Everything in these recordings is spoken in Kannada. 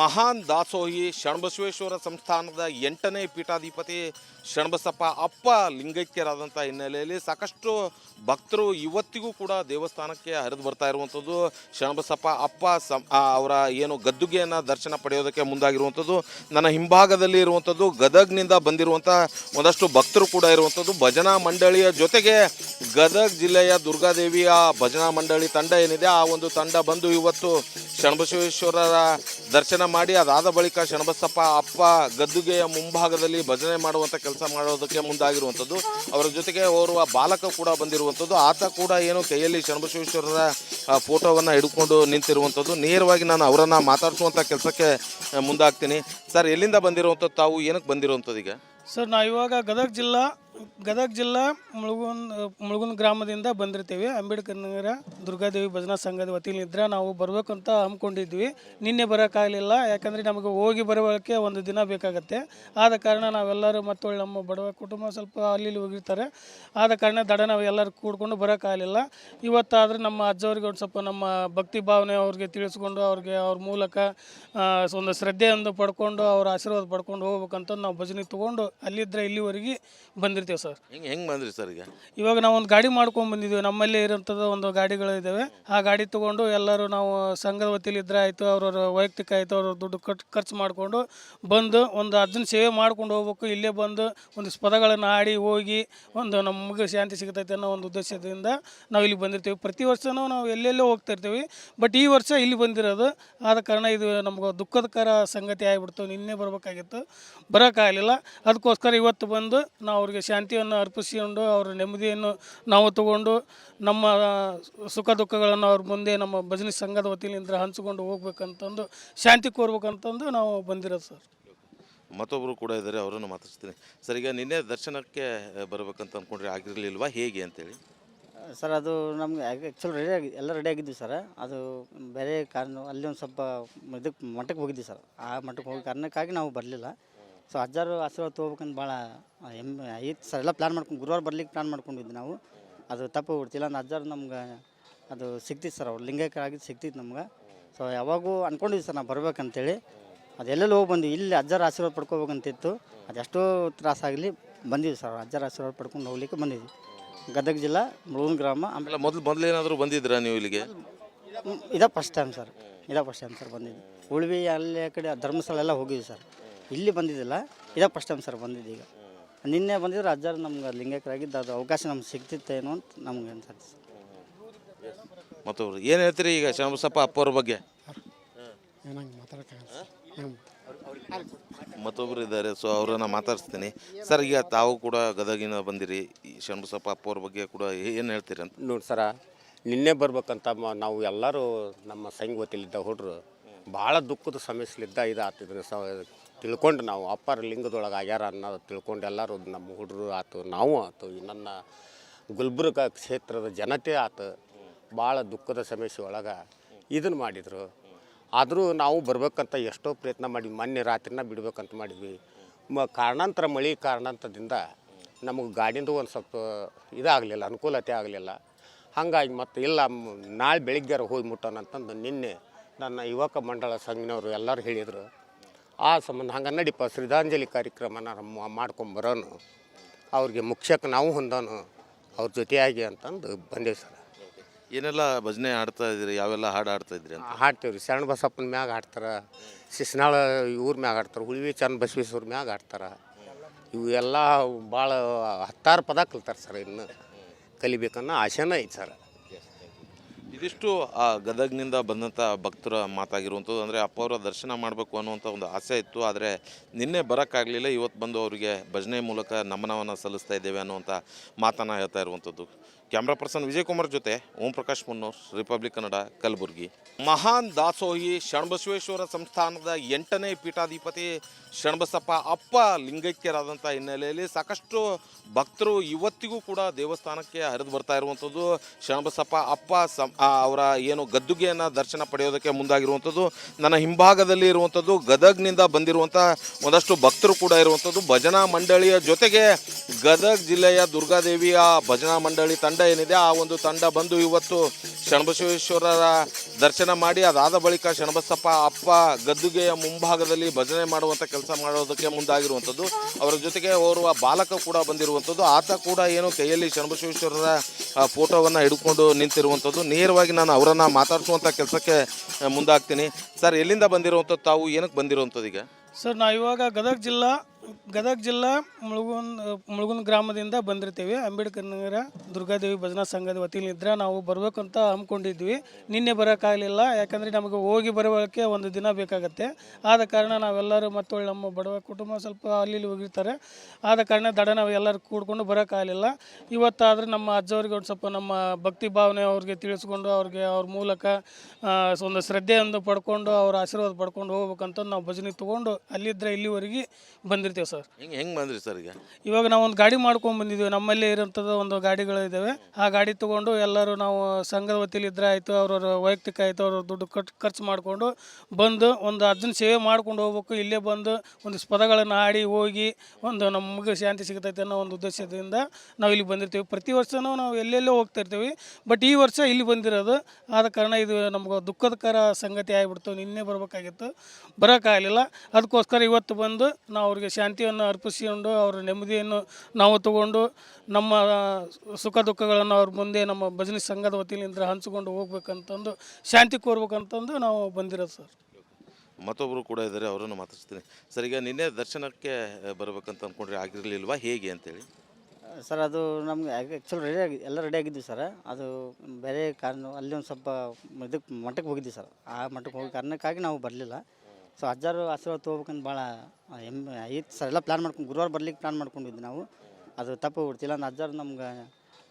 ಮಹಾನ್ ದಾಸೋಹಿ ಶರಣಬಸವೇಶ್ವರ ಸಂಸ್ಥಾನದ ಎಂಟನೇ ಪೀಠಾಧಿಪತಿ ಶರಣಬಸಪ್ಪ ಅಪ್ಪ ಲಿಂಗೈಕ್ಯರಾದಂಥ ಹಿನ್ನೆಲೆಯಲ್ಲಿ ಸಾಕಷ್ಟು ಭಕ್ತರು ಇವತ್ತಿಗೂ ಕೂಡ ದೇವಸ್ಥಾನಕ್ಕೆ ಹರಿದು ಬರ್ತಾ ಇರುವಂಥದ್ದು. ಶರಣಬಸಪ್ಪ ಅಪ್ಪ ಸಂ ಅವರ ಏನು ಗದ್ದುಗೆಯನ್ನು ದರ್ಶನ ಪಡೆಯೋದಕ್ಕೆ ಮುಂದಾಗಿರುವಂಥದ್ದು, ನನ್ನ ಹಿಂಭಾಗದಲ್ಲಿ ಇರುವಂಥದ್ದು, ಗದಗ್ನಿಂದ ಬಂದಿರುವಂಥ ಒಂದಷ್ಟು ಭಕ್ತರು ಕೂಡ ಇರುವಂಥದ್ದು. ಭಜನಾ ಮಂಡಳಿಯ ಜೊತೆಗೆ ಗದಗ್ ಜಿಲ್ಲೆಯ ದುರ್ಗಾದೇವಿಯ ಭಜನಾ ಮಂಡಳಿ ತಂಡ ಏನಿದೆ, ಆ ಒಂದು ತಂಡ ಬಂದು ಇವತ್ತು ಶರಣಬಸವೇಶ್ವರರ ದರ್ಶನ ಮಾಡಿ, ಅದಾದ ಬಳಿಕ ಶಣಬಸಪ್ಪ ಅಪ್ಪ, ಗದ್ದುಗೆಯ ಮುಂಭಾಗದಲ್ಲಿ ಭಜನೆ ಮಾಡುವಂಥ ಕೆಲಸ ಮಾಡೋದಕ್ಕೆ ಮುಂದಾಗಿರುವಂಥದ್ದು. ಅವರ ಜೊತೆಗೆ ಓರ್ವ ಬಾಲಕ ಕೂಡ ಬಂದಿರುವಂಥದ್ದು. ಆತ ಕೂಡ ಏನು ಕೈಯಲ್ಲಿ ಶಣಬಸವೇಶ್ವರರ ಫೋಟೋವನ್ನು ಹಿಡ್ಕೊಂಡು ನಿಂತಿರುವಂಥದ್ದು. ನೇರವಾಗಿ ನಾನು ಅವರನ್ನು ಮಾತಾಡಿಸುವಂಥ ಕೆಲಸಕ್ಕೆ ಮುಂದಾಗ್ತೀನಿ. ಸರ್, ಎಲ್ಲಿಂದ ಬಂದಿರುವಂಥದ್ದು ತಾವು? ಏನಕ್ಕೆ ಬಂದಿರುವಂಥದ್ದು ಈಗ? ಸರ್ ನಾ ಇವಾಗ ಗದಗ ಜಿಲ್ಲಾ ಗದಗ ಜಿಲ್ಲಾ ಮುಳುಗುನ್ ಮುಳುಗುನ್ ಗ್ರಾಮದಿಂದ ಬಂದಿರ್ತೀವಿ. ಅಂಬೇಡ್ಕರ್ ನಗರ ದುರ್ಗಾದೇವಿ ಭಜನಾ ಸಂಘದ ವತಿಯಿಂದ ನಾವು ಬರಬೇಕಂತ ಹಮ್ಮಿಕೊಂಡಿದ್ವಿ. ನಿನ್ನೆ ಬರೋಕ್ಕಾಗಲಿಲ್ಲ ಯಾಕಂದರೆ ನಮಗೆ ಹೋಗಿ ಬರೋಕ್ಕೆ ಒಂದು ದಿನ ಬೇಕಾಗತ್ತೆ. ಆದ ಕಾರಣ ನಾವೆಲ್ಲರೂ ಮತ್ತು ನಮ್ಮ ಬಡವ ಕುಟುಂಬ ಸ್ವಲ್ಪ ಅಲ್ಲಿ ಹೋಗಿರ್ತಾರೆ. ಆದ ಕಾರಣ ದಡ ನಾವು ಎಲ್ಲರೂ ಕೂಡ್ಕೊಂಡು ಬರೋಕ್ಕಾಗಲಿಲ್ಲ ಇವತ್ತಾದರೂ ನಮ್ಮ ಅಜ್ಜವ್ರಿಗೆ ಒಂದು ಸ್ವಲ್ಪ ನಮ್ಮ ಭಕ್ತಿ ಭಾವನೆ ಅವ್ರಿಗೆ ತಿಳಿಸ್ಕೊಂಡು ಅವ್ರಿಗೆ ಅವ್ರ ಮೂಲಕ ಒಂದು ಶ್ರದ್ಧೆಯನ್ನು ಪಡ್ಕೊಂಡು ಅವ್ರ ಆಶೀರ್ವಾದ ಪಡ್ಕೊಂಡು ಹೋಗ್ಬೇಕಂತ ನಾವು ಭಜನೆ ತೊಗೊಂಡು ಅಲ್ಲಿದ್ದರೆ ಇಲ್ಲಿವರೆಗೆ ಬಂದಿರ್ತೀವಿ. ಸರ್. ಹೆಂಗೆ ಹೆಂಗೆ ಬಂದ್ರಿ ಸರ್ ಈಗ? ಇವಾಗ ನಾವು ಒಂದು ಗಾಡಿ ಮಾಡ್ಕೊಂಡು ಬಂದಿದ್ದೀವಿ ನಮ್ಮಲ್ಲೇ ಇರೋಂಥದ್ದು ಒಂದು ಗಾಡಿಗಳು ಇದ್ದಾವೆ ಆ ಗಾಡಿ ತೊಗೊಂಡು ಎಲ್ಲರೂ ನಾವು ಸಂಘದ ವತಿಯಲ್ಲಿ ಇದ್ರೆ ಆಯಿತು ಅವ್ರವ್ರ ವೈಯಕ್ತಿಕ ಆಯಿತು ಅವ್ರ ದುಡ್ಡು ಕಟ್ ಖರ್ಚು ಮಾಡಿಕೊಂಡು ಬಂದು ಒಂದು ಅರ್ಜುನ್ ಸೇವೆ ಮಾಡ್ಕೊಂಡು ಹೋಗ್ಬೇಕು. ಇಲ್ಲೇ ಬಂದು ಒಂದು ಸ್ಪದಗಳನ್ನು ಆಡಿ ಹೋಗಿ ಒಂದು ನಮಗೆ ಶಾಂತಿ ಸಿಗ್ತೈತೆ ಅನ್ನೋ ಒಂದು ಉದ್ದೇಶದಿಂದ ನಾವು ಇಲ್ಲಿ ಬಂದಿರ್ತೀವಿ. ಪ್ರತಿ ವರ್ಷವೂ ನಾವು ಎಲ್ಲೆಲ್ಲೋ ಹೋಗ್ತಾ ಇರ್ತೀವಿ. ಬಟ್ ಈ ವರ್ಷ ಇಲ್ಲಿ ಬಂದಿರೋದು ಆದ ಕಾರಣ ಇದು ನಮ್ಗೆ ದುಃಖದಕರ ಸಂಗತಿ ಆಗಿಬಿಡ್ತು. ನಿನ್ನೆ ಬರಬೇಕಾಗಿತ್ತು. ಬರೋಕ್ಕಾಗಲಿಲ್ಲ ಅದಕ್ಕೋಸ್ಕರ ಇವತ್ತು ಬಂದು ನಾವು ಅವ್ರಿಗೆ ಶಾಂತಿಯನ್ನು ಅರ್ಪಿಸಿಕೊಂಡು ಅವರ ನೆಮ್ಮದಿಯನ್ನು ನಾವು ತಗೊಂಡು ನಮ್ಮ ಸುಖ ದುಃಖಗಳನ್ನು ಅವ್ರ ಮುಂದೆ ನಮ್ಮ ಭಜನೆ ಸಂಘದ ವತಿಯಿಂದ ಹಂಚಿಕೊಂಡು ಹೋಗ್ಬೇಕಂತಂದು ಶಾಂತಿ ಕೋರ್ಬೇಕಂತಂದು ನಾವು ಬಂದಿರೋದು ಸರ್. ಮತ್ತೊಬ್ಬರು ಕೂಡ ಇದ್ದಾರೆ ಅವರನ್ನು ಮಾತಾಡ್ತೀನಿ ಸರ್ ಈಗ ನಿನ್ನೆ ದರ್ಶನಕ್ಕೆ ಬರಬೇಕಂತ ಅಂದ್ಕೊಂಡ್ರೆ ಆಗಿರಲಿಲ್ವಾ ಹೇಗೆ ಅಂತೇಳಿ? ಸರ್ ಅದು ನಮಗೆ ಆ್ಯಕ್ಚುಲಿ ರೆಡಿ ಆಗಿ ಎಲ್ಲ ರೆಡಿ ಆಗಿದ್ವಿ ಸರ್. ಅದು ಬೇರೆ ಕಾರಣ ಅಲ್ಲಿ ಒಂದು ಸ್ವಲ್ಪ ಇದಕ್ಕೆ ಮಠಕ್ಕೆ ಹೋಗಿದ್ವಿ ಸರ್. ಆ ಮಠಕ್ಕೆ ಹೋಗಿ ಕಾರಣಕ್ಕಾಗಿ ನಾವು ಬರಲಿಲ್ಲ. ಸೊ ಅಜ್ಜಾರು ಆಶೀರ್ವಾದ ತೊಗೋಬೇಕಂತ ಭಾಳ ಹೆಮ್ಮೆ ಐತೆ ಸರ್ ಎಲ್ಲ ಪ್ಲ್ಯಾನ್ ಮಾಡ್ಕೊಂಡು ಗುರುವಾರ ಬರ್ಲಿಕ್ಕೆ ಪ್ಲ್ಯಾನ್ ಮಾಡ್ಕೊಂಡಿದ್ವಿ ನಾವು. ಅದು ತಪ್ಪು ಬಿಡ್ತಿಲ್ಲ ಅಂದ್ರೆ ಅಜ್ಜಾರು ನಮ್ಗೆ ಅದು ಸಿಗ್ತಿತ್ತು ಸರ್ ಅವ್ರು ಲಿಂಗೈಕರಾಗಿದ್ದು ಸಿಕ್ತಿತ್ತು ನಮ್ಗೆ. ಸೊ ಯಾವಾಗೂ ಅಂದ್ಕೊಂಡಿದ್ವಿ ಸರ್ ನಾವು ಬರ್ಬೇಕಂತೇಳಿ. ಅದೆಲ್ಲೆಲ್ಲಿ ಹೋಗಿ ಬಂದ್ವಿ ಇಲ್ಲಿ ಅಜ್ಜರ ಆಶೀರ್ವಾದ ಪಡ್ಕೋಬೇಕಂತಿತ್ತು. ಅದೆಷ್ಟೋ ತ್ರಾಸಾಗಲಿ ಬಂದಿದ್ವಿ ಸರ್ ಅಜ್ಜರ ಆಶೀರ್ವಾದ ಪಡ್ಕೊಂಡು ಹೋಗ್ಲಿಕ್ಕೆ ಬಂದಿದ್ವಿ. ಗದಗ ಜಿಲ್ಲಾ ಮುಳುನ್ ಗ್ರಾಮ ಆಮೇಲೆ ಮೊದಲು ಮೊದಲೇನಾದರೂ ಬಂದಿದ್ರು ನೀವು ಇಲ್ಲಿಗೆ? ಇದೇ ಫಸ್ಟ್ ಟೈಮ್ ಸರ್. ಇದೇ ಫಸ್ಟ್ ಟೈಮ್ ಸರ್ ಬಂದಿದ್ವಿ ಉಳ್ವಿ ಅಲ್ಲಿ ಕಡೆ ಧರ್ಮಸ್ಥಳ ಎಲ್ಲ ಹೋಗಿದ್ವಿ ಸರ್. ಇಲ್ಲಿ ಬಂದಿದ್ದಿಲ್ಲ. ಇದೇ ಫಸ್ಟ್ ಟೈಮ್ ಸರ್ ಬಂದಿದ್ದು ಈಗ. ನಿನ್ನೆ ಬಂದಿದ್ರೆ ಅಜ್ಜಾರು ನಮ್ಗೆ ಲಿಂಗಕರಾಗಿದ್ದು ಅದು ಅವಕಾಶ ನಮ್ಗೆ ಸಿಗ್ತಿತ್ತೇನೋ ಅಂತ ನಮ್ಗೆ ಅನ್ಸತ್ತೆ ಸರ್ ಮತ್ತೊಬ್ರು ಏನು ಹೇಳ್ತೀರಿ ಈಗ ಶಾಮಸಪ್ಪ ಅಪ್ಪವ್ರ ಬಗ್ಗೆ? ಏನಂಗೆ ಮತ್ತೊಬ್ರು ಇದ್ದಾರೆ ಸೊ ಅವ್ರನ್ನ ಮಾತಾಡಿಸ್ತೀನಿ. ಸರ್ ಈಗ ತಾವು ಕೂಡ ಗದಗಿನ ಬಂದಿರಿ. ಈ ಶರಣಬಸಪ್ಪ ಅಪ್ಪವ್ರ ಬಗ್ಗೆ ಕೂಡ ಏನು ಹೇಳ್ತೀರಿ ಅಂತ? ನೋಡಿ ಸರ ನಿನ್ನೆ ಬರ್ಬೇಕಂತ ಮ- ನಾವು ಎಲ್ಲರೂ ನಮ್ಮ ಸಂಘ ವತಿಲಿದ್ದ ಹುಡ್ರು ಭಾಳ ದುಃಖದ ಸಮಸ್ಯೆಲಿದ್ದ ಇದು ಆತಿದ್ರು ಸ ತಿಳ್ಕೊಂಡು ನಾವು ಅಪ್ಪರ ಲಿಂಗದೊಳಗೆ ಆಗ್ಯಾರ ಅನ್ನೋದು ತಿಳ್ಕೊಂಡು ಎಲ್ಲರೂ ನಮ್ಮ ಹುಡುಗರು ಆತು, ನಾವು ಆತು ನನ್ನ ಗುಲ್ಬರ್ಗ ಕ್ಷೇತ್ರದ ಜನತೆ ಆತು, ಭಾಳ ದುಃಖದ ಸಮಸ್ಯೆ ಒಳಗೆ ಇದನ್ನು ಮಾಡಿದರು. ಆದರೂ ನಾವು ಬರ್ಬೇಕಂತ ಎಷ್ಟೋ ಪ್ರಯತ್ನ ಮಾಡಿ, ಮೊನ್ನೆ ರಾತ್ರಿನ ಬಿಡ್ಬೇಕಂತ ಮಾಡಿದ್ವಿ. ಮ, ಕಾರಣಾಂತರ ಮಳೆ ಕಾರಣಾಂತರದಿಂದ ನಮಗೆ ಗಾಡಿಂದು ಒಂದು ಸ್ವಲ್ಪ ಇದಾಗಲಿಲ್ಲ, ಅನುಕೂಲತೆ ಆಗಲಿಲ್ಲ. ಹಾಗಾಗಿ ಮತ್ತು ಇಲ್ಲ, ನಾಳೆ ಬೆಳಿಗ್ಗೆರ ಹೋಗಿ ಮುಟ್ಟೋಣ ಅಂತಂದು ನಿನ್ನೆ ನನ್ನ ಯುವಕ ಮಂಡಳ ಸಂಘನವರು ಎಲ್ಲರೂ ಹೇಳಿದರು. ಆ ಸಂಬಂಧ ಹಂಗೆ ನಡಿಪ ಶ್ರದ್ಧಾಂಜಲಿ ಕಾರ್ಯಕ್ರಮನ ನಮ್ಮ ಮಾಡ್ಕೊಂಬರೋನು ಅವ್ರಿಗೆ ಮುಖ್ಯಕ್ಕೆ ನಾವು ಹೊಂದೋನು ಅವ್ರ ಜೊತೆಯಾಗಿ ಅಂತಂದು ಬಂದೇವಿ ಸರ್. ಏನೆಲ್ಲ ಭಜನೆ ಆಡ್ತಾ ಇದ್ರಿ ಯಾವೆಲ್ಲ ಹಾಡು ಆಡ್ತಾ ಇದ್ರಿ ಅಂತ? ಹಾಡ್ತೇವೆ ರೀ ಶರಣ ಬಸಪ್ಪನ ಮ್ಯಾಗ ಹಾಡ್ತಾರೆ ಶಿಸ್ನಾಳ ಇವ್ರ ಮ್ಯಾಗ ಹಾಡ್ತಾರೆ ಹುಳಿವಿ ಚಂದ ಬಸವೇಶ್ವರ ಮ್ಯಾಗ ಹಾಡ್ತಾರೆ. ಇವು ಎಲ್ಲ ಭಾಳ ಹತ್ತಾರು ಪದ ಕಲ್ತಾರೆ ಸರ್ ಇನ್ನು. ಕಲಿಬೇಕನ್ನೋ ಆಸೆನೇ ಐತೆ ಸರ್. ಇದಿಷ್ಟು ಆ ಗದಗ್ನಿಂದ ಬಂದಂಥ ಭಕ್ತರ ಮಾತಾಗಿರುವಂಥದ್ದು. ಅಂದರೆ ಅಪ್ಪವರ ದರ್ಶನ ಮಾಡಬೇಕು ಅನ್ನುವಂಥ ಒಂದು ಆಸೆ ಇತ್ತು. ಆದರೆ ನಿನ್ನೆ ಬರೋಕ್ಕಾಗಲಿಲ್ಲ. ಇವತ್ತು ಬಂದು ಅವರಿಗೆ ಭಜನೆ ಮೂಲಕ ನಮನವನ್ನು ಸಲ್ಲಿಸ್ತಾ ಇದ್ದೇವೆ ಅನ್ನುವಂಥ ಮಾತನ್ನು ಹೇಳ್ತಾ ಇರುವಂಥದ್ದು. ಕ್ಯಾಮ್ರಾ ಪರ್ಸನ್ ವಿಜಯಕುಮಾರ್ ಜೊತೆ ಓಂ ಪ್ರಕಾಶ್ ಮುನ್ನೂರ್, ರಿಪಬ್ಲಿಕ್ ಕನ್ನಡ, ಕಲಬುರಗಿ. ಮಹಾನ್ ದಾಸೋಹಿ ಶರಣಬಸವೇಶ್ವರ ಸಂಸ್ಥಾನದ ಎಂಟನೇ ಪೀಠಾಧಿಪತಿ ಶರಣಬಸಪ್ಪ ಅಪ್ಪ ಲಿಂಗೈಕ್ಯರಾದಂಥ ಹಿನ್ನೆಲೆಯಲ್ಲಿ ಸಾಕಷ್ಟು ಭಕ್ತರು ಇವತ್ತಿಗೂ ಕೂಡ ದೇವಸ್ಥಾನಕ್ಕೆ ಹರಿದು ಬರ್ತಾ ಇರುವಂಥದ್ದು. ಶರಣಬಸಪ್ಪ ಅಪ್ಪ ಸಂ ಅವರ ಏನು ಗದ್ದುಗೆಯನ್ನು ದರ್ಶನ ಪಡೆಯೋದಕ್ಕೆ ಮುಂದಾಗಿರುವಂಥದ್ದು, ನನ್ನ ಹಿಂಭಾಗದಲ್ಲಿ ಇರುವಂಥದ್ದು, ಗದಗ್ನಿಂದ ಬಂದಿರುವಂಥ ಒಂದಷ್ಟು ಭಕ್ತರು ಕೂಡ ಇರುವಂಥದ್ದು. ಭಜನಾ ಮಂಡಳಿಯ ಜೊತೆಗೆ ಗದಗ್ ಜಿಲ್ಲೆಯ ದುರ್ಗಾದೇವಿಯ ಭಜನಾ ಮಂಡಳಿ ತಂಡ ತಂಡ ಏನಿದೆ ಆ ಒಂದು ತಂಡ ಬಂದು ಇವತ್ತು ಶಣಬಸವೇಶ್ವರರ ದರ್ಶನ ಮಾಡಿ ಅದಾದ ಬಳಿಕ ಷಣಬಸಪ್ಪ ಅಪ್ಪ ಗದ್ದುಗೆಯ ಮುಂಭಾಗದಲ್ಲಿ ಭಜನೆ ಮಾಡುವಂಥ ಕೆಲಸ ಮಾಡೋದಕ್ಕೆ ಮುಂದಾಗಿರುವಂಥದ್ದು. ಅವರ ಜೊತೆಗೆ ಓರ್ವ ಬಾಲಕ ಕೂಡ ಬಂದಿರುವಂಥದ್ದು. ಆತ ಕೂಡ ಏನು ಕೈಯಲ್ಲಿ ಷಣಬಸವೇಶ್ವರರ ಆ, ಫೋಟೋವನ್ನು ಹಿಡ್ಕೊಂಡು ನಿಂತಿರುವಂಥದ್ದು. ನೇರವಾಗಿ ನಾನು ಅವರನ್ನು ಮಾತಾಡಿಸುವಂಥ ಕೆಲಸಕ್ಕೆ ಮುಂದಾಗ್ತೀನಿ. ಸರ್ ಎಲ್ಲಿಂದ ಬಂದಿರುವಂಥದ್ದು? ತಾವು ಏನಕ್ಕೆ ಬಂದಿರುವಂಥದ್ದು ಈಗ? ಸರ್ ನಾ ಇವಾಗ ಗದಗ ಜಿಲ್ಲಾ ಗದಗ ಜಿಲ್ಲಾ ಮುಳುಗುನ್ ಮುಳುಗುನ್ ಗ್ರಾಮದಿಂದ ಬಂದಿರ್ತೀವಿ. ಅಂಬೇಡ್ಕರ್ ನಗರ ದುರ್ಗಾದೇವಿ ಭಜನಾ ಸಂಘದ ವತಿಯಿಂದ ನಾವು ಬರಬೇಕಂತ ಹಮ್ಮಿಕೊಂಡಿದ್ವಿ. ನಿನ್ನೆ ಬರೋಕ್ಕಾಗಲಿಲ್ಲ ಯಾಕಂದರೆ ನಮಗೆ ಹೋಗಿ ಬರೋಕ್ಕೆ ಒಂದು ದಿನ ಬೇಕಾಗತ್ತೆ. ಆದ ಕಾರಣ ನಾವೆಲ್ಲರೂ ಮತ್ತು ನಮ್ಮ ಬಡವ ಕುಟುಂಬ ಸ್ವಲ್ಪ ಅಲ್ಲಿ ಇಲ್ಲಿ ಹೋಗಿರ್ತಾರೆ. ಆದ ಕಾರಣ ದಡ ನಾವು ಎಲ್ಲರೂ ಕೂಡ್ಕೊಂಡು ಬರೋಕ್ಕಾಗಲಿಲ್ಲ ಇವತ್ತಾದರೂ ನಮ್ಮ ಅಜ್ಜವ್ರಿಗೆ ಒಂದು ಸ್ವಲ್ಪ ನಮ್ಮ ಭಕ್ತಿ ಭಾವನೆ ಅವ್ರಿಗೆ ತಿಳಿಸ್ಕೊಂಡು ಅವ್ರಿಗೆ ಅವ್ರ ಮೂಲಕ ಒಂದು ಶ್ರದ್ಧೆಯನ್ನು ಪಡ್ಕೊಂಡು ಅವ್ರ ಆಶೀರ್ವಾದ ಪಡ್ಕೊಂಡು ಹೋಗ್ಬೇಕಂತ ನಾವು ಭಜನೆ ತೊಗೊಂಡು ಅಲ್ಲಿದ್ದರೆ ಇಲ್ಲಿವರೆಗೆ ಬಂದಿರ್ತೀವಿ. ಸರ್. ಹೆಂಗೆ ಹೆಂಗೆ ಬಂದ್ರಿ ಸರ್ ಈಗ? ಇವಾಗ ನಾವು ಒಂದು ಗಾಡಿ ಮಾಡ್ಕೊಂಡು ಬಂದಿದ್ದೀವಿ ನಮ್ಮಲ್ಲಿ ಇರೋಂಥದ್ದು ಒಂದು ಗಾಡಿಗಳು ಇದ್ದಾವೆ ಆ ಗಾಡಿ ತೊಗೊಂಡು ಎಲ್ಲರೂ ನಾವು ಸಂಘದ ವತಿಲಿ ಇದ್ರೆ ಆಯಿತು ಅವ್ರವ್ರ ವೈಯಕ್ತಿಕ ಆಯಿತು ಅವ್ರ ದುಡ್ಡು ಖರ್ಚು ಖರ್ಚು ಮಾಡಿಕೊಂಡು ಬಂದು ಒಂದು ಅದನ್ನ ಸೇವೆ ಮಾಡ್ಕೊಂಡು ಹೋಗ್ಬೇಕು. ಇಲ್ಲೇ ಬಂದು ಒಂದು ಸ್ಪದಗಳನ್ನು ಆಡಿ ಹೋಗಿ ಒಂದು ನಮಗೆ ಶಾಂತಿ ಸಿಗ್ತೈತೆ ಅನ್ನೋ ಒಂದು ಉದ್ದೇಶದಿಂದ ನಾವು ಇಲ್ಲಿ ಬಂದಿರ್ತೀವಿ. ಪ್ರತಿ ವರ್ಷವೂ ನಾವು ಎಲ್ಲೆಲ್ಲೋ ಹೋಗ್ತಾ ಇರ್ತೀವಿ. ಬಟ್ ಈ ವರ್ಷ ಇಲ್ಲಿ ಬಂದಿರೋದು ಆದ ಕಾರಣ ಇದು ನಮ್ಗೆ ದುಃಖದಕರ ಸಂಗತಿ ಆಗಿಬಿಡ್ತು. ನಿನ್ನೆ ಬರಬೇಕಾಗಿತ್ತು. ಬರೋಕ್ಕಾಗಲಿಲ್ಲ ಅದಕ್ಕೋಸ್ಕರ ಇವತ್ತು ಬಂದು ನಾವು ಅವ್ರಿಗೆ ಶಾಂತಿಯನ್ನು ಅರ್ಪಿಸಿಕೊಂಡು ಅವರ ನೆಮ್ಮದಿಯನ್ನು ನಾವು ತಗೊಂಡು ನಮ್ಮ ಸುಖ ದುಃಖಗಳನ್ನು ಅವ್ರ ಮುಂದೆ ನಮ್ಮ ಭಜನೆ ಸಂಘದ ವತಿಯಿಂದ ಹಂಚಿಕೊಂಡು ಹೋಗ್ಬೇಕಂತಂದು ಶಾಂತಿ ಕೋರ್ಬೇಕಂತಂದು ನಾವು ಬಂದಿರೋದು ಸರ್. ಮತ್ತೊಬ್ಬರು ಕೂಡ ಇದ್ದಾರೆ ಅವರನ್ನು ಮಾತಾಡ್ತೀನಿ ಸರ್ ಈಗ ನಿನ್ನೆ ದರ್ಶನಕ್ಕೆ ಬರಬೇಕಂತ ಅಂದ್ಕೊಂಡ್ರೆ ಆಗಿರಲಿಲ್ವಾ ಹೇಗೆ ಅಂತೇಳಿ? ಸರ್ ಅದು ನಮಗೆ ಆ್ಯಕ್ಚುಲಿ ರೆಡಿ ಆಗಿ ಎಲ್ಲ ರೆಡಿ ಆಗಿದ್ವಿ ಸರ್. ಅದು ಬೇರೆ ಕಾರಣ ಅಲ್ಲಿ ಒಂದು ಸ್ವಲ್ಪ ಇದಕ್ಕೆ ಮಠಕ್ಕೆ ಹೋಗಿದ್ವಿ ಸರ್. ಆ ಮಠಕ್ಕೆ ಹೋಗಿ ಕಾರಣಕ್ಕಾಗಿ ನಾವು ಬರಲಿಲ್ಲ. ಸೊ ಅಜ್ಜಾರು ಆಶೀರ್ವಾದ ತೊಗೋಬೇಕಂತ ಭಾಳ ಹೆಮ್ಮೆ ಐತೆ ಸರ್ ಎಲ್ಲ ಪ್ಲ್ಯಾನ್ ಮಾಡ್ಕೊಂಡು ಗುರುವಾರ ಬರ್ಲಿಕ್ಕೆ ಪ್ಲ್ಯಾನ್ ಮಾಡ್ಕೊಂಡಿದ್ವಿ ನಾವು. ಅದು ತಪ್ಪು ಬಿಡ್ತಿಲ್ಲ ಅಂದ್ರೆ ಅಜ್ಜಾರು ನಮ್ಗೆ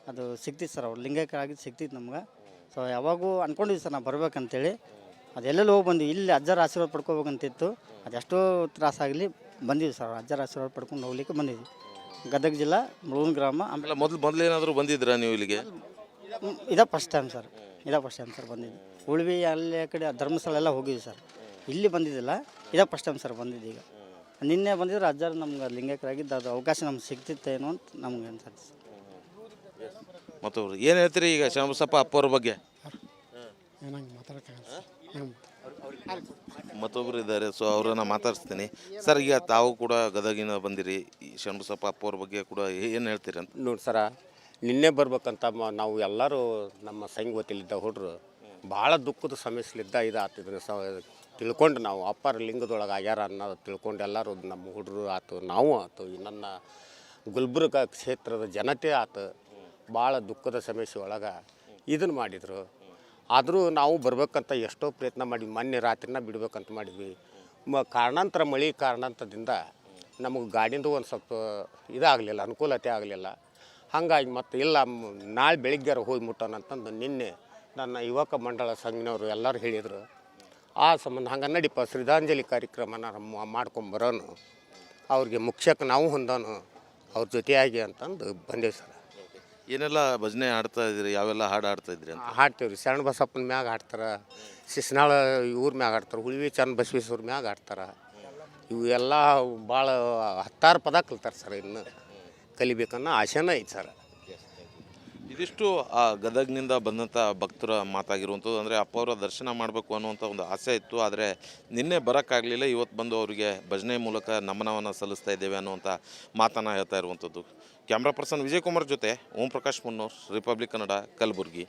ಅದು ಸಿಗ್ತಿತ್ತು ಸರ್ ಅವ್ರು ಲಿಂಗೈಕ್ಯರಾಗಿದ್ದು ಸಿಗ್ತಿತ್ತು ನಮ್ಗೆ. ಸೊ ಯಾವಾಗೂ ಅಂದ್ಕೊಂಡಿದ್ವಿ ಸರ್ ನಾವು ಬರ್ಬೇಕಂತೇಳಿ. ಅದೆಲ್ಲೆಲ್ಲಿ ಹೋಗಿ ಬಂದ್ವಿ ಇಲ್ಲಿ ಅಜ್ಜಾರ ಆಶೀರ್ವಾದ ಪಡ್ಕೋಬೇಕಂತಿತ್ತು. ಅದೆಷ್ಟೋ ತ್ರಾಸಾಗಲಿ ಬಂದಿದ್ವಿ ಸರ್ ಅಜ್ಜಾರ ಆಶೀರ್ವಾದ ಪಡ್ಕೊಂಡು ಹೋಗ್ಲಿಕ್ಕೆ ಬಂದಿದ್ವಿ. ಗದಗ ಜಿಲ್ಲಾ ಮುಳುಗುನ್ ಗ್ರಾಮ ಆಮೇಲೆ ಮೊದಲು ಮೊದಲು ಏನಾದರೂ ಬಂದಿದ್ರಾ ನೀವು ಇಲ್ಲಿಗೆ? ಇದೇ ಫಸ್ಟ್ ಟೈಮ್ ಸರ್. ಇದೇ ಫಸ್ಟ್ ಟೈಮ್ ಸರ್ ಬಂದಿದ್ವಿ ಉಳ್ವಿ ಅಲ್ಲಿ ಕಡೆ ಧರ್ಮಸ್ಥಳ ಎಲ್ಲ ಹೋಗಿದ್ವಿ ಸರ್. ಇಲ್ಲಿ ಬಂದಿದ್ದಿಲ್ಲ. ಇದೇ ಫಸ್ಟ್ ಟೈಮ್ ಸರ್ ಬಂದಿದ್ದೀಗ ಈಗ. ನಿನ್ನೆ ಬಂದಿದ್ರೆ ಅಜ್ಜಾರು ನಮ್ಗೆ ಲಿಂಗೈಕರಾಗಿದ್ದು ಅದು ಅವಕಾಶ ನಮ್ಗೆ ಸಿಗ್ತಿತ್ತೇನೋ ಅಂತ ನಮ್ಗೆ ಅನ್ಸತ್ತೆ ಸರ್ ಮತ್ತೊಬ್ರು ಏನು ಹೇಳ್ತೀರಿ ಈಗ ಶರಣಬಸಪ್ಪ ಅಪ್ಪವ್ರ ಬಗ್ಗೆ? ಏನಂಗೆ ಮತ್ತೊಬ್ರು ಇದ್ದಾರೆ ಸೊ ಅವ್ರನ್ನ ಮಾತಾಡಿಸ್ತೀನಿ. ಸರ್ ಈಗ ತಾವು ಕೂಡ ಗದಗಿನ ಬಂದಿರಿ. ಈ ಶರಣಬಸಪ್ಪ ಅಪ್ಪವ್ರ ಬಗ್ಗೆ ಕೂಡ ಏನು ಹೇಳ್ತೀರಿ ಅಂತ? ನೋಡಿ ಸರ ನಿನ್ನೆ ಬರ್ಬೇಕಂತ ಮ- ನಾವು ಎಲ್ಲರೂ ನಮ್ಮ ಸಂಘ ವತಿಲಿದ್ದ ಹುಡ್ರು ಭಾಳ ದುಃಖದ ಸಮಸ್ಯೆಲಿದ್ದ ಇದು ಆತಿದ್ರು ಸ ತಿಳ್ಕೊಂಡು ನಾವು ಅಪ್ಪರ ಲಿಂಗದೊಳಗೆ ಆಗ್ಯಾರ ಅನ್ನೋದು ತಿಳ್ಕೊಂಡು ಎಲ್ಲರೂ ನಮ್ಮ ಹುಡುಗರು ಆತು, ನಾವು ಆತು ನನ್ನ ಗುಲ್ಬರ್ಗ ಕ್ಷೇತ್ರದ ಜನತೆ ಆತು, ಭಾಳ ದುಃಖದ ಸಮಸ್ಯೆ ಒಳಗೆ ಇದನ್ನು ಮಾಡಿದರು. ಆದರೂ ನಾವು ಬರ್ಬೇಕಂತ ಎಷ್ಟೋ ಪ್ರಯತ್ನ ಮಾಡಿದ್ವಿ ಮೊನ್ನೆ ರಾತ್ರಿನ ಬಿಡ್ಬೇಕಂತ ಮಾಡಿದ್ವಿ. ಮ, ಕಾರಣಾಂತರ ಮಳೆ ಕಾರಣಾಂತರದಿಂದ ನಮಗೆ ಗಾಡಿಂದು ಒಂದು ಸ್ವಲ್ಪ ಇದಾಗಲಿಲ್ಲ, ಅನುಕೂಲತೆ ಆಗಲಿಲ್ಲ. ಹಾಗಾಗಿ ಮತ್ತು ಇಲ್ಲ, ನಾಳೆ ಬೆಳಿಗ್ಗೆರ ಹೋಗಿ ಮುಟ್ಟೋಣ ಅಂತಂದು ನಿನ್ನೆ ನನ್ನ ಯುವಕ ಮಂಡಳ ಸಂಘನವರು ಎಲ್ಲರೂ ಹೇಳಿದರು. ಆ ಸಂಬಂಧ ಹಂಗೆ ನಡಿಪ ಶ್ರದ್ಧಾಂಜಲಿ ಕಾರ್ಯಕ್ರಮನ ನಮ್ಮ ಮಾಡ್ಕೊಂಬರೋನು. ಅವ್ರಿಗೆ ಮುಖ್ಯಕ್ಕೆ ನಾವು ಹೊಂದೋನು ಅವ್ರ ಜೊತೆಯಾಗಿ ಅಂತಂದು ಬಂದೇವಿ ಸರ್. ಏನೆಲ್ಲ ಭಜನೆ ಹಾಡ್ತಾ ಇದ್ರಿ ಯಾವೆಲ್ಲ ಹಾಡು ಹಾಡ್ತಾ ಇದ್ರಿ ಅಂತ? ಹಾಡ್ತೀವಿ ರೀ ಶರಣ ಬಸಪ್ಪನ ಮ್ಯಾಗ ಹಾಡ್ತಾರೆ ಶಿಸ್ನಾಳ ಇವ್ರ ಮ್ಯಾಗ ಹಾಡ್ತಾರೆ ಹುಳಿವಿ ಚಂದ ಬಸವೇಶ್ವರ ಮ್ಯಾಗ ಹಾಡ್ತಾರೆ. ಇವು ಎಲ್ಲ ಭಾಳ ಹತ್ತಾರು ಪದ ಕಲ್ತಾರೆ ಸರ್ ಇನ್ನು. ಕಲಿಬೇಕನ್ನೋ ಆಸೆನೇ ಐತೆ ಸರ್. ಇದಿಷ್ಟು ಆ ಗದಗ್ನಿಂದ ಬಂದಂಥ ಭಕ್ತರ ಮಾತಾಗಿರುವಂಥದ್ದು. ಅಂದರೆ ಅಪ್ಪವರ ದರ್ಶನ ಮಾಡಬೇಕು ಅನ್ನುವಂಥ ಒಂದು ಆಸೆ ಇತ್ತು. ಆದರೆ ನಿನ್ನೆ ಬರೋಕ್ಕಾಗಲಿಲ್ಲ. ಇವತ್ತು ಬಂದು ಅವರಿಗೆ ಭಜನೆ ಮೂಲಕ ನಮನವನ್ನು ಸಲ್ಲಿಸ್ತಾ ಇದ್ದೇವೆ ಅನ್ನುವಂಥ ಮಾತನ್ನು ಹೇಳ್ತಾ ಇರುವಂಥದ್ದು. ಕ್ಯಾಮ್ರಾ ಪರ್ಸನ್ ವಿಜಯ್ ಕುಮಾರ್ ಜೊತೆ ಓಂ ಪ್ರಕಾಶ್ ಮುನ್ನೂರ್, ರಿಪಬ್ಲಿಕ್ ಕನ್ನಡ, ಕಲಬುರಗಿ.